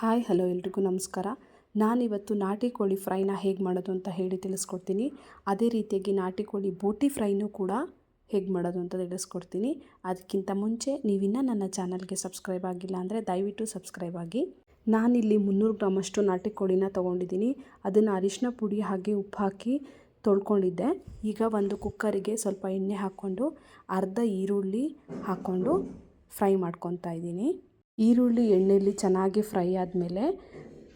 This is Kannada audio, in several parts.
ಹಾಯ್, ಹಲೋ ಎಲ್ರಿಗೂ ನಮಸ್ಕಾರ. ನಾನಿವತ್ತು ನಾಟಿ ಕೋಳಿ ಫ್ರೈನ ಹೇಗೆ ಮಾಡೋದು ಅಂತ ಹೇಳಿ ತಿಳಿಸ್ಕೊಡ್ತೀನಿ. ಅದೇ ರೀತಿಯಾಗಿ ನಾಟಿ ಕೋಳಿ ಬೋಟಿ ಫ್ರೈನೂ ಕೂಡ ಹೇಗೆ ಮಾಡೋದು ಅಂತ ತಿಳಿಸ್ಕೊಡ್ತೀನಿ. ಅದಕ್ಕಿಂತ ಮುಂಚೆ ನೀವಿನ್ನೂ ನನ್ನ ಚಾನಲ್ಗೆ ಸಬ್ಸ್ಕ್ರೈಬ್ ಆಗಿಲ್ಲ ಅಂದರೆ ದಯವಿಟ್ಟು ಸಬ್ಸ್ಕ್ರೈಬ್ ಆಗಿ. ನಾನಿಲ್ಲಿ ಮುನ್ನೂರು ಗ್ರಾಮಷ್ಟು ನಾಟಿ ಕೋಳಿನ ತೊಗೊಂಡಿದ್ದೀನಿ. ಅದನ್ನು ಅರಿಶಿನ ಪುಡಿ ಹಾಗೆ ಉಪ್ಪು ಹಾಕಿ ತೊಳ್ಕೊಂಡಿದ್ದೆ. ಈಗ ಒಂದು ಕುಕ್ಕರಿಗೆ ಸ್ವಲ್ಪ ಎಣ್ಣೆ ಹಾಕ್ಕೊಂಡು, ಅರ್ಧ ಈರುಳ್ಳಿ ಹಾಕ್ಕೊಂಡು ಫ್ರೈ ಮಾಡ್ಕೊತಾ ಇದ್ದೀನಿ. ಈರುಳ್ಳಿ ಎಣ್ಣೆಯಲ್ಲಿ ಚೆನ್ನಾಗಿ ಫ್ರೈ ಆದಮೇಲೆ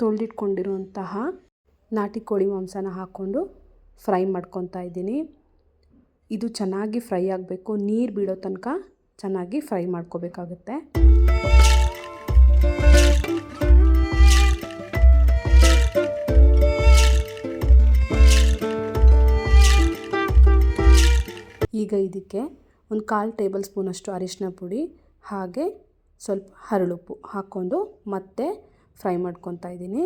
ತೊಳೆದಿಟ್ಕೊಂಡಿರುವಂತಹ ನಾಟಿ ಕೋಳಿ ಮಾಂಸನ ಹಾಕ್ಕೊಂಡು ಫ್ರೈ ಮಾಡ್ಕೊತಾ ಇದ್ದೀನಿ. ಇದು ಚೆನ್ನಾಗಿ ಫ್ರೈ ಆಗಬೇಕು. ನೀರು ಬಿಡೋ ತನಕ ಚೆನ್ನಾಗಿ ಫ್ರೈ ಮಾಡ್ಕೋಬೇಕಾಗುತ್ತೆ. ಈಗ ಇದಕ್ಕೆ ಒಂದು ಕಾಲು ಟೇಬಲ್ ಸ್ಪೂನಷ್ಟು ಅರಿಶಿನ ಪುಡಿ, ಹಾಗೆ ಸ್ವಲ್ಪ ಹರಳುಪ್ಪು ಹಾಕ್ಕೊಂಡು ಮತ್ತೆ ಫ್ರೈ ಮಾಡ್ಕೊತಾ ಇದ್ದೀನಿ.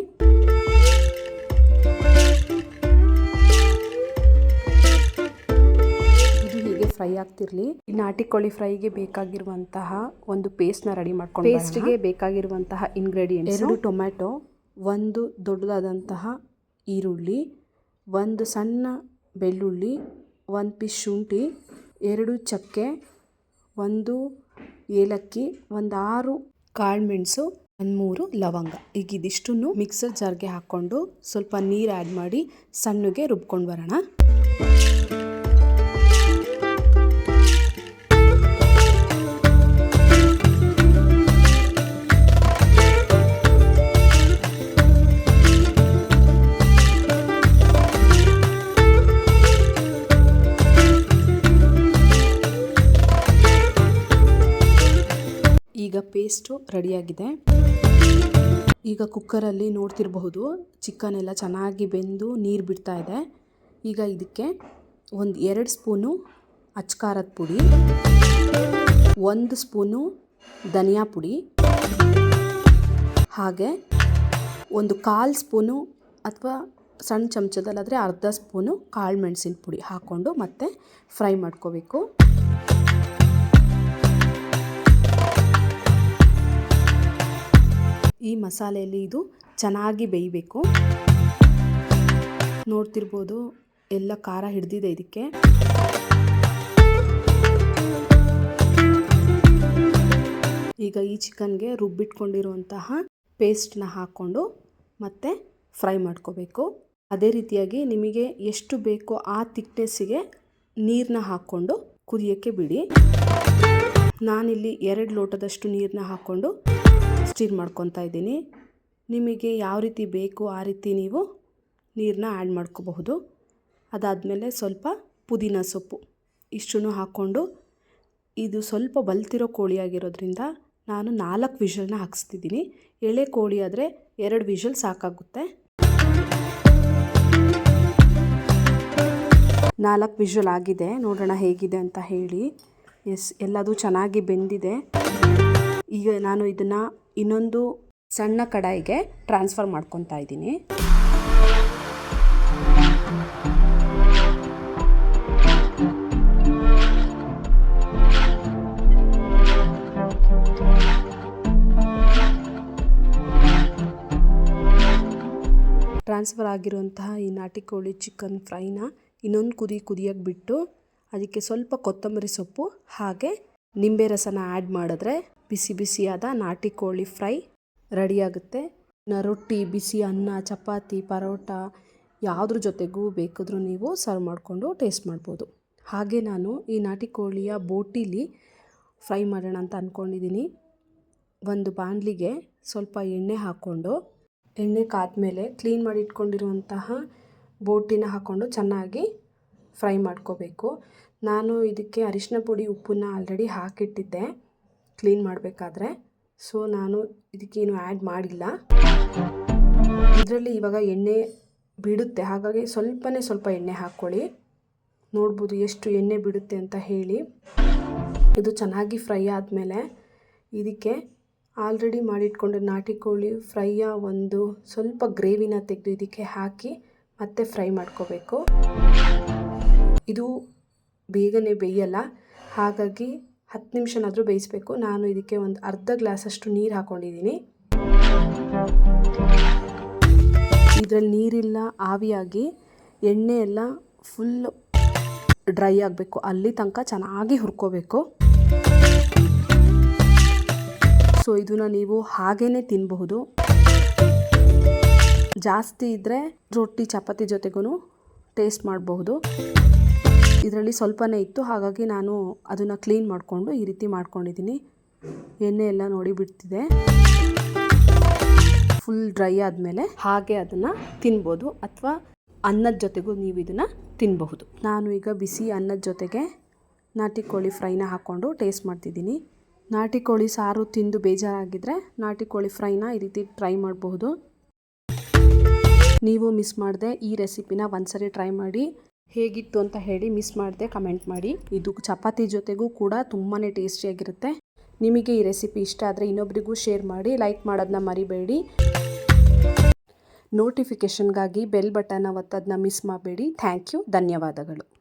ಇದು ಹೀಗೆ ಫ್ರೈ ಆಗ್ತಿರಲಿ. ನಾಟಿ ಕೋಳಿ ಫ್ರೈಗೆ ಬೇಕಾಗಿರುವಂತಹ ಒಂದು ಪೇಸ್ಟ್ನ ರೆಡಿ ಮಾಡ್ಕೊಂಡು ಪೇಸ್ಟ್ಗೆ ಬೇಕಾಗಿರುವಂತಹ ಇಂಗ್ರೀಡಿಯೆಂಟ್ಸ್ ಎರಡು ಟೊಮ್ಯಾಟೊ ಒಂದು ದೊಡ್ಡದಾದಂತಹ ಈರುಳ್ಳಿ ಒಂದು ಸಣ್ಣ ಬೆಳ್ಳುಳ್ಳಿ ಒಂದು ಪೀಸ್ ಶುಂಠಿ ಎರಡು ಚಕ್ಕೆ ಒಂದು ಏಲಕ್ಕಿ ಒಂದು ಆರು ಕಾಳುಮೆಣಸು ಒಂದು ಮೂರು ಲವಂಗ. ಈಗ ಇದಿಷ್ಟನ್ನು ಮಿಕ್ಸರ್ ಜಾರ್ಗೆ ಹಾಕ್ಕೊಂಡು ಸ್ವಲ್ಪ ನೀರು ಆ್ಯಡ್ ಮಾಡಿ ಸಣ್ಣಗೆ ರುಬ್ಕೊಂಡು ಬರೋಣ. ಈಗ ಪೇಸ್ಟು ರೆಡಿಯಾಗಿದೆ ಈಗ ಕುಕ್ಕರಲ್ಲಿ ನೋಡ್ತಿರಬಹುದು ಚಿಕನ್ ಎಲ್ಲ ಚೆನ್ನಾಗಿ ಬೆಂದು ನೀರು ಬಿಡ್ತಾ ಇದೆ. ಈಗ ಇದಕ್ಕೆ ಒಂದು ಎರಡು ಸ್ಪೂನು ಅಚ್ಕಾರದ ಪುಡಿ, ಒಂದು ಸ್ಪೂನು ಧನಿಯಾ ಪುಡಿ, ಹಾಗೆ ಒಂದು ಕಾಲು ಸ್ಪೂನು ಅಥವಾ ಸಣ್ಣ ಚಮಚದಲ್ಲಾದರೆ ಅರ್ಧ ಸ್ಪೂನು ಕಾಳು ಮೆಣಸಿನ ಪುಡಿ ಹಾಕ್ಕೊಂಡು ಮತ್ತೆ ಫ್ರೈ ಮಾಡ್ಕೋಬೇಕು. ಈ ಮಸಾಲೆಯಲ್ಲಿ ಇದು ಚೆನ್ನಾಗಿ ಬೇಯಬೇಕು. ನೋಡ್ತಿರ್ಬೋದು, ಎಲ್ಲ ಖಾರ ಹಿಡ್ದಿದೆ ಇದಕ್ಕೆ. ಈಗ ಈ ಚಿಕನ್ಗೆ ರುಬ್ಬಿಟ್ಕೊಂಡಿರುವಂತಹ ಪೇಸ್ಟ್ನ ಹಾಕ್ಕೊಂಡು ಮತ್ತೆ ಫ್ರೈ ಮಾಡ್ಕೋಬೇಕು. ಅದೇ ರೀತಿಯಾಗಿ ನಿಮಗೆ ಎಷ್ಟು ಬೇಕೋ ಆ ತಿಕ್ನೆಸ್ಸಿಗೆ ನೀರನ್ನ ಹಾಕ್ಕೊಂಡು ಕುದಿಯೋಕ್ಕೆ ಬಿಡಿ. ನಾನಿಲ್ಲಿ ಎರಡು ಲೋಟದಷ್ಟು ನೀರನ್ನ ಹಾಕ್ಕೊಂಡು ಸ್ಟೀರ್ ಮಾಡ್ಕೊತಾ ಇದ್ದೀನಿ. ನಿಮಗೆ ಯಾವ ರೀತಿ ಬೇಕು ಆ ರೀತಿ ನೀವು ನೀರನ್ನ ಆ್ಯಡ್ ಮಾಡ್ಕೋಬಹುದು. ಅದಾದಮೇಲೆ ಸ್ವಲ್ಪ ಪುದೀನ ಸೊಪ್ಪು ಇಷ್ಟನ್ನು ಹಾಕ್ಕೊಂಡು ಇದು ಸ್ವಲ್ಪ ಬಲ್ತಿರೋ ಕೋಳಿ ಆಗಿರೋದ್ರಿಂದ ನಾನು ನಾಲ್ಕು ವಿಷಲ್ನ ಹಾಕ್ಸ್ತಿದ್ದೀನಿ. ಎಳೆ ಕೋಳಿ ಆದರೆ ಎರಡು ವಿಷಲ್ ಸಾಕಾಗುತ್ತೆ. ನಾಲ್ಕು ವಿಷಲ್ ಆಗಿದೆ. ನೋಡೋಣ ಹೇಗಿದೆ ಅಂತ ಹೇಳಿ. ಎಸ್, ಎಲ್ಲದು ಚೆನ್ನಾಗಿ ಬೆಂದಿದೆ. ಈಗ ನಾನು ಇದನ್ನು ಇನ್ನೊಂದು ಸಣ್ಣ ಕಡಾಯಿಗೆ ಟ್ರಾನ್ಸ್ಫರ್ ಮಾಡ್ಕೊತಾ ಇದ್ದೀನಿ. ಟ್ರಾನ್ಸ್ಫರ್ ಆಗಿರುವಂತಹ ಈ ನಾಟಿ ಕೋಳಿ ಚಿಕನ್ ಫ್ರೈನ ಇನ್ನೊಂದು ಕುದಿ ಕುದಿಯೋಕ್ಕೆ ಬಿಟ್ಟು, ಅದಕ್ಕೆ ಸ್ವಲ್ಪ ಕೊತ್ತಂಬರಿ ಸೊಪ್ಪು ಹಾಗೆ ನಿಂಬೆ ರಸನ ಆ್ಯಡ್ ಮಾಡಿದ್ರೆ ಬಿಸಿ ಬಿಸಿಯಾದ ನಾಟಿ ಕೋಳಿ ಫ್ರೈ ರೆಡಿಯಾಗುತ್ತೆ. ರೊಟ್ಟಿ, ಬಿಸಿ ಅನ್ನ, ಚಪಾತಿ, ಪರೋಟ ಯಾವುದ್ರ ಜೊತೆಗೂ ಬೇಕಾದರೂ ನೀವು ಸರ್ವ್ ಮಾಡಿಕೊಂಡು ಟೇಸ್ಟ್ ಮಾಡ್ಬೋದು. ಹಾಗೆ ನಾನು ಈ ನಾಟಿ ಕೋಳಿಯ ಬೋಟಿಲಿ ಫ್ರೈ ಮಾಡೋಣ ಅಂತ ಅಂದ್ಕೊಂಡಿದ್ದೀನಿ ಒಂದು ಬಾಣಲಿಗೆ ಸ್ವಲ್ಪ ಎಣ್ಣೆ ಹಾಕ್ಕೊಂಡು, ಎಣ್ಣೆ ಕಾದ್ಮೇಲೆ ಕ್ಲೀನ್ ಮಾಡಿ ಇಟ್ಕೊಂಡಿರುವಂತಹ ಬೋಟಿನ ಹಾಕ್ಕೊಂಡು ಚೆನ್ನಾಗಿ ಫ್ರೈ ಮಾಡ್ಕೋಬೇಕು. ನಾನು ಇದಕ್ಕೆ ಅರಿಶಿನ ಪುಡಿ ಉಪ್ಪನ್ನ ಆಲ್ರೆಡಿ ಹಾಕಿಟ್ಟಿದ್ದೆ. ಕ್ಲೀನ್ ಮಾಡಬೇಕಾದ್ರೆ. ಸೊ ನಾನು ಇದಕ್ಕೇನು ಆ್ಯಡ್ ಮಾಡಿಲ್ಲ. ಇದರಲ್ಲಿ ಇವಾಗ ಎಣ್ಣೆ ಬಿಡುತ್ತೆ. ಹಾಗಾಗಿ ಸ್ವಲ್ಪನೇ ಸ್ವಲ್ಪ ಎಣ್ಣೆ ಹಾಕ್ಕೊಳ್ಳಿ. ನೋಡ್ಬೋದು ಎಷ್ಟು ಎಣ್ಣೆ ಬಿಡುತ್ತೆ ಅಂತ ಹೇಳಿ. ಇದು ಚೆನ್ನಾಗಿ ಫ್ರೈ ಆದಮೇಲೆ ಇದಕ್ಕೆ ಆಲ್ರೆಡಿ ಮಾಡಿಟ್ಕೊಂಡು ನಾಟಿ ಕೋಳಿ ಫ್ರೈಯ ಒಂದು ಸ್ವಲ್ಪ ಗ್ರೇವಿನ ತೆಗೆದು ಇದಕ್ಕೆ ಹಾಕಿ ಮತ್ತೆ ಫ್ರೈ ಮಾಡ್ಕೋಬೇಕು. ಇದು ಬೇಗನೆ ಬೇಯಲ್ಲ. ಹಾಗಾಗಿ ಹತ್ತು ನಿಮಿಷನಾದರೂ ಬೇಯಿಸಬೇಕು. ನಾನು ಇದಕ್ಕೆ ಒಂದು ಅರ್ಧ ಗ್ಲಾಸಷ್ಟು ನೀರು ಹಾಕ್ಕೊಂಡಿದ್ದೀನಿ ಇದರಲ್ಲಿ ನೀರಿಲ್ಲ, ಆವಿಯಾಗಿ ಎಣ್ಣೆ ಎಲ್ಲ ಫುಲ್ ಡ್ರೈ ಆಗಬೇಕು. ಅಲ್ಲಿ ತನಕ ಚೆನ್ನಾಗಿ ಹುರ್ಕೋಬೇಕು. ಸೊ ಇದನ್ನು ನೀವು ಹಾಗೇ ತಿನ್ನಬಹುದು ಜಾಸ್ತಿ ಇದ್ದರೆ ರೊಟ್ಟಿ, ಚಪಾತಿ ಜೊತೆಗೂ ಟೇಸ್ಟ್ ಮಾಡಬಹುದು. ಇದರಲ್ಲಿ ಸ್ವಲ್ಪನೇ ಇತ್ತು. ಹಾಗಾಗಿ ನಾನು ಅದನ್ನು ಕ್ಲೀನ್ ಮಾಡಿಕೊಂಡು ಈ ರೀತಿ ಮಾಡ್ಕೊಂಡಿದ್ದೀನಿ. ಎಣ್ಣೆ ಎಲ್ಲ ನೋಡಿ ಬಿಡ್ತಿದೆ. ಫುಲ್ ಡ್ರೈ ಆದಮೇಲೆ ಹಾಗೆ ಅದನ್ನು ತಿನ್ಬೋದು ಅಥವಾ ಅನ್ನದ ಜೊತೆಗೂ ನೀವು ಇದನ್ನು ತಿನ್ನಬಹುದು ನಾನು ಈಗ ಬಿಸಿ ಅನ್ನದ ಜೊತೆಗೆ ನಾಟಿ ಕೋಳಿ ಫ್ರೈನ ಹಾಕ್ಕೊಂಡು ಟೇಸ್ಟ್ ಮಾಡ್ತಿದ್ದೀನಿ. ನಾಟಿ ಕೋಳಿ ಸಾರು ತಿಂದು ಬೇಜಾರಾಗಿದ್ದರೆ ನಾಟಿ ಕೋಳಿ ಫ್ರೈನ ಈ ರೀತಿ ಟ್ರೈ ಮಾಡಬಹುದು. ನೀವು ಮಿಸ್ ಮಾಡಿದೆ ಈ ರೆಸಿಪಿನ ಒಂದ್ಸರಿ ಟ್ರೈ ಮಾಡಿ. ಹೇಗಿತ್ತು ಅಂತ ಹೇಳಿ ಮಿಸ್ ಮಾಡದೆ ಕಮೆಂಟ್ ಮಾಡಿ. ಇದು ಚಪಾತಿ ಜೊತೆಗೂ ಕೂಡ ತುಂಬಾ ಟೇಸ್ಟಿಯಾಗಿರುತ್ತೆ ನಿಮಗೆ ಈ ರೆಸಿಪಿ ಇಷ್ಟ ಆದರೆ ಇನ್ನೊಬ್ರಿಗೂ ಶೇರ್ ಮಾಡಿ ಲೈಕ್ ಮಾಡೋದನ್ನ ಮರಿಬೇಡಿ. ನೋಟಿಫಿಕೇಷನ್ಗಾಗಿ ಬೆಲ್ ಬಟನ್ನ ಒತ್ತೋದನ್ನ ಮಿಸ್ ಮಾಡಬೇಡಿ. ಥ್ಯಾಂಕ್ ಯು ಧನ್ಯವಾದಗಳು.